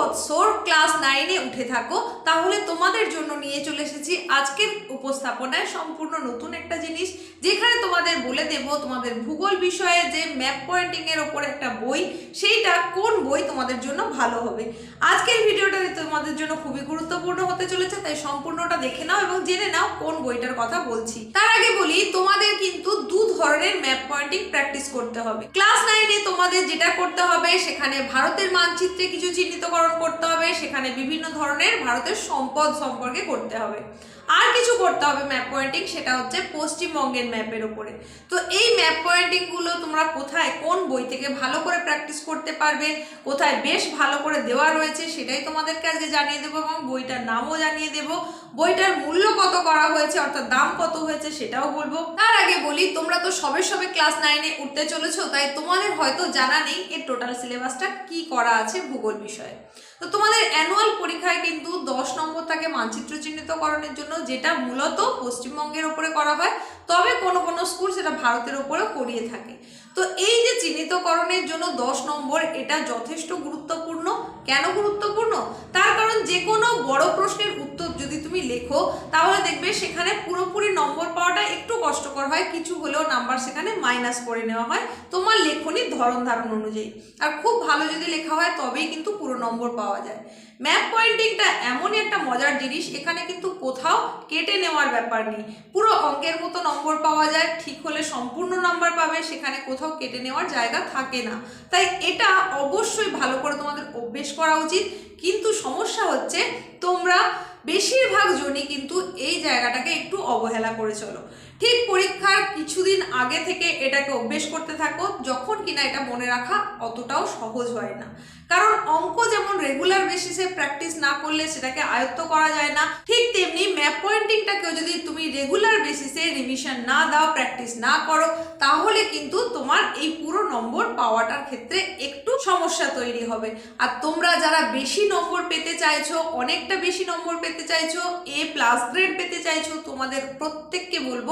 বৎসর ক্লাস নাইনে উঠে থাকো, তাহলে তোমাদের জন্য নিয়ে চলে এসেছি আজকের উপস্থাপনায় সম্পূর্ণ নতুন একটা জিনিস, যেখানে তোমাদের বলে দেব তোমাদের ভূগোল বিষয়ে যে ম্যাপ পয়েন্টিংয়ের ওপর একটা বই, সেইটা কোন বই তোমাদের জন্য ভালো হবে। আজকের ভিডিওটা তোমাদের জন্য খুবই গুরুত্বপূর্ণ হতে চলেছে, তাই সম্পূর্ণটা দেখে নাও এবং জেনে নাও কোন বইটার কথা বলছি। তার আগে বলি, তোমাদের কিন্তু দু ধরনের ম্যাপ পয়েন্টিং প্র্যাকটিস করতে হবে। ক্লাস নাইনে তোমাদের যেটা করতে হবে, সেখানে ভারতের মানচিত্রে কিছু চিহ্নিতকরণ করতে হবে, সেখানে বিভিন্ন ধরনের ভারতের সম্পদ সম্পর্কে করতে হবে। আর কিছু করতে হবে ম্যাপ পয়েন্টিং সেটা হচ্ছে পশ্চিমবঙ্গের ম্যাপের উপরে। তো এই ম্যাপ পয়েন্টিংগুলো তোমরা কোথায়, কোন বই থেকে ভালো করে প্র্যাকটিস করতে পারবে, কোথায় বেশ ভালো করে দেওয়া রয়েছে, সেটাই তোমাদেরকে আজকে জানিয়ে দেবো এবং বইটার নামও জানিয়ে দেবো। বইটার মূল্য কত করা হয়েছে, অর্থাৎ দাম কত হয়েছে, সেটাও বলব। তার আগে বলি, তোমরা তো সবে সবে ক্লাস নাইনে উঠতে চলেছো, তাই তোমাদের হয়তো জানা নেই এর টোটাল সিলেবাসটা কি করা আছে ভূগোল বিষয়ে। তো তোমাদের অ্যানুয়াল পরীক্ষায় কিন্তু দশ নম্বর থাকে মানচিত্র চিহ্নিতকরণের জন্য যেটা মূলত পশ্চিমবঙ্গের ওপরে করা হয়, তবে কোনো কোনো স্কুল সেটা ভারতের ওপরেও করিয়ে থাকে। তো এই যে চিহ্নিতকরণের জন্য দশ নম্বর, এটা যথেষ্ট গুরুত্বপূর্ণ কেন গুরুত্বপূর্ণ? তার কারণ যে কোনো বড় প্রশ্নের উত্তর যদি তুমি লেখো, তাহলে দেখবে সেখানে পুরোপুরি নম্বর পাওয়াটা একটু কষ্টকর হয়, কিছু হলেও নাম্বার সেখানে মাইনাস করে নেওয়া হয়, তোমার লেখনির ধরন ধারণ অনুযায়ী। আর খুব ভালো যদি লেখা হয়, তবেই কিন্তু পুরো নম্বর পাওয়া যায়। ম্যাপ পয়েন্টিংটা এমনই একটা মজার জিনিস, এখানে কিন্তু কোথাও কেটে নেওয়ার ব্যাপার নেই। পুরো অঙ্কের মতো নম্বর পাওয়া যায়, ঠিক হলে সম্পূর্ণ নাম্বার পাবে, সেখানে কোথাও কেটে নেওয়ার জায়গা থাকে না। তাই এটা অবশ্যই ভালো করে তোমাদের অভ্যেস করা উচিত। কিন্তু সমস্যা হচ্ছে তোমরা বেশিরভাগ জনই কিন্তু এই জায়গাটাকে একটু অবহেলা করে চলো। ঠিক পরীক্ষার কিছুদিন আগে থেকে এটাকে অভ্যেস করতে থাকো, যখন কিনা এটা মনে রাখা অতটাও সহজ হয় না। কারণ অঙ্ক যেমন রেগুলার বেসিসে প্র্যাকটিস না করলে সেটাকে আয়ত্ত করা যায় না, ঠিক তেমনি ম্যাপ পয়েন্টিংটাকেও যদি তুমি রেগুলার বেসিসে রিভিশন না দাও প্র্যাকটিস না করো, তাহলে কিন্তু তোমার এই পুরো নম্বর পাওয়াটার ক্ষেত্রে একটু সমস্যা তৈরি হবে। আর তোমরা যারা বেশি নম্বর পেতে চাইছো, অনেকটা বেশি নম্বর পেতে চাইছো এ প্লাস গ্রেড পেতে চাইছো, তোমাদের প্রত্যেককে বলব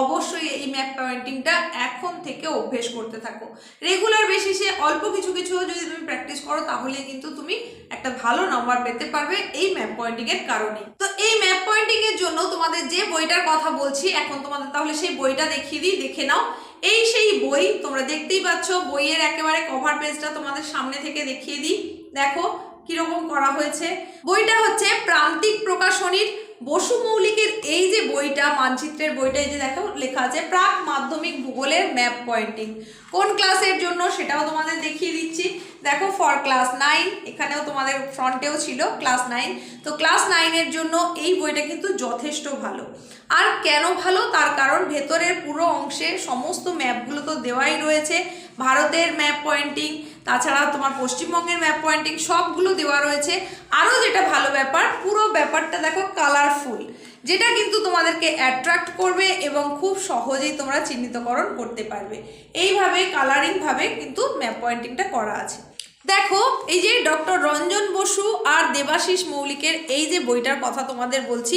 অবশ্যই এই ম্যাপ পয়েন্টিংটা এখন থেকে অভ্যেস করতে থাকো। রেগুলার বেসিসে অল্প কিছু কিছু যদি তুমি প্র্যাকটিস করো, তাহলে কিন্তু তুমি একটা ভালো নাম্বার পেতে পারবে এই ম্যাপ পয়েন্টিং এর কারণে। তো এই ম্যাপ পয়েন্টিং এর জন্য তোমাদের যে বইটার কথা বলছি, এখন তোমাদের তাহলে সেই বইটা দেখিয়ে দিই, দেখে নাও। এই সেই বই তোমরা দেখতেই পাচ্ছ, বইয়ের একেবারে কভার পেজটা তোমাদের সামনে থেকে দেখিয়ে দিই। দেখো কীরকম করা হয়েছে। বইটা হচ্ছে প্রান্তিক প্রকাশনীর বসু মৌলিকের এই যে বইটা, মানচিত্রের বইটা, এই যে দেখো, লেখা আছে প্রাক মাধ্যমিক ভূগোলের ম্যাপ পয়েন্টিং। কোন ক্লাসের জন্য সেটাও তোমাদের দেখিয়ে দিচ্ছি। দেখো ফর ক্লাস নাইন এখানেও তোমাদের ফ্রন্টেও ছিল ক্লাস নাইন তো ক্লাস নাইনের জন্য এই বইটা কিন্তু যথেষ্ট ভালো। আর কেন ভালো? তার কারণ ভেতরের পুরো অংশে সমস্ত ম্যাপগুলো তো দেওয়াই রয়েছে। ভারতের ম্যাপ পয়েন্টিং তাছাড়া তোমার পশ্চিমবঙ্গের ম্যাপ পয়েন্টিং সবগুলো দেওয়া রয়েছে। আরও যেটা ভালো ব্যাপার, পুরো ব্যাপারটা দেখো কালারফুল যেটা কিন্তু তোমাদেরকে অ্যাট্রাক্ট করবে এবং খুব সহজেই তোমরা চিহ্নিতকরণ করতে পারবে। এইভাবে কালারিংভাবে কিন্তু ম্যাপ পয়েন্টিংটা করা আছে। দেখো, এই যে ডক্টর রঞ্জন বসু আর দেবাশিস মৌলিকের এই যে বইটার কথা তোমাদের বলছি,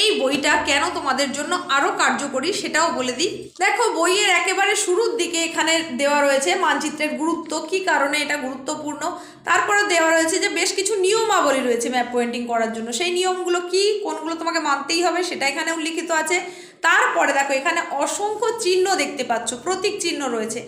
এই বইটা কেন তোমাদের জন্য আরও কার্যকরী সেটাও বলে দিই। দেখো, বইয়ের একেবারে শুরুর দিকে এখানে দেওয়া রয়েছে মানচিত্রের গুরুত্ব, কি কারণে এটা গুরুত্বপূর্ণ? তারপরে দেওয়া রয়েছে যে বেশ কিছু নিয়মাবলী রয়েছে ম্যাপ পয়েন্টিং করার জন্য। সেই নিয়মগুলো কি, কোনগুলো তোমাকে মানতেই হবে সেটা এখানে উল্লিখিত আছে। তারপরে দেখো, এখানে অসংখ্য চিহ্ন দেখতে পাচ্ছ, প্রতীক চিহ্ন রয়েছে।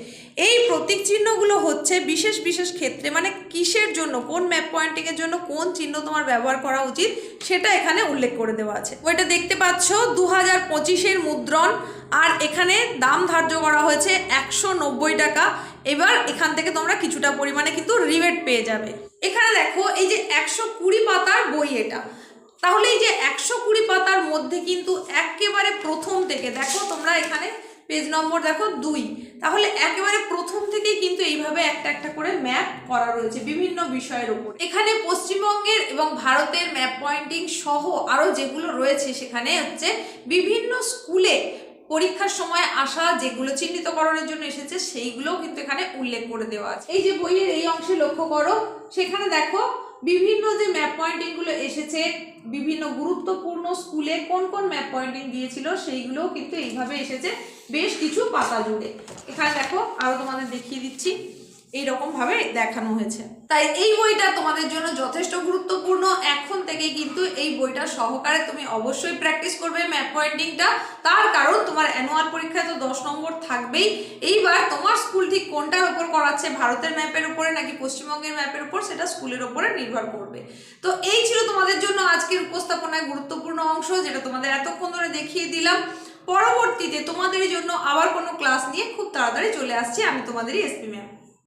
এই প্রতীক চিহ্নগুলো হচ্ছে বিশেষ বিশেষ ক্ষেত্রে মানে কিসের জন্য, কোন ম্যাপ পয়েন্টিংয়ের জন্য কোন চিহ্ন তোমার ব্যবহার করা উচিত, সেটা এখানে উল্লেখ করে দেওয়া আছে। ওইটা দেখতে পাচ্ছ দু হাজার পঁচিশের মুদ্রণ, আর এখানে দাম ধার্য করা হয়েছে একশো নব্বই টাকা। এবার এখান থেকে তোমরা কিছুটা পরিমাণে কিন্তু রিবেট পেয়ে যাবে। এখানে দেখো, এই যে একশো কুড়ি পাতার বই এটা। তাহলে এই যে একশো কুড়ি পাতার মধ্যে কিন্তু একেবারে প্রথম থেকে, দেখো তোমরা এখানে পেজ নম্বর দেখো দুই, তাহলে একেবারে প্রথম থেকেই কিন্তু এইভাবে একটা একটা করে ম্যাপ করা রয়েছে বিভিন্ন বিষয়ের উপর। এখানে পশ্চিমবঙ্গের এবং ভারতের ম্যাপ পয়েন্টিং সহ আরও যেগুলো রয়েছে সেখানে হচ্ছে বিভিন্ন স্কুলে পরীক্ষার সময় আসা যেগুলো চিহ্নিত চিহ্নিতকরণের জন্য এসেছে, সেইগুলোও কিন্তু এখানে উল্লেখ করে দেওয়া আছে। এই যে বইয়ের এই অংশে লক্ষ্য করো, সেখানে দেখো বিভিন্ন যে ম্যাপ পয়েন্টিংগুলো এসেছে, বিভিন্ন গুরুত্বপূর্ণ স্কুলে কোন কোন ম্যাপ পয়েন্টিং দিয়েছিল, সেইগুলোও কিন্তু এইভাবে এসেছে, বেশ কিছু পাতা জুড়ে। এখানে দেখো আরও তোমাদের দেখিয়ে দিচ্ছি। এইরকম ভাবে দেখানো হয়েছে। তাই এই বইটা তোমাদের জন্য যথেষ্ট গুরুত্বপূর্ণ। এখন থেকে কিন্তু এই বইটা সহকারে তুমি অবশ্যই প্র্যাকটিস করবে ম্যাপ পয়েন্টিংটা তার কারণ তোমার অ্যানুয়াল পরীক্ষায় তো দশ নম্বর থাকবেই। এইবার তোমার স্কুল ঠিক কোনটার উপর করাচ্ছে? ভারতের ম্যাপের উপরে নাকি পশ্চিমবঙ্গের ম্যাপের উপর? সেটা স্কুলের উপরে নির্ভর করবে। তো এই ছিল তোমাদের জন্য আজকের উপস্থাপনায় গুরুত্বপূর্ণ অংশ, যেটা তোমাদের এতক্ষণ ধরে দেখিয়ে দিলাম। পরবর্তীতে তোমাদের জন্য আবার কোনো ক্লাস নিয়ে খুব তাড়াতাড়ি চলে আসছি। আমি তোমাদেরই এসপি ম্যাম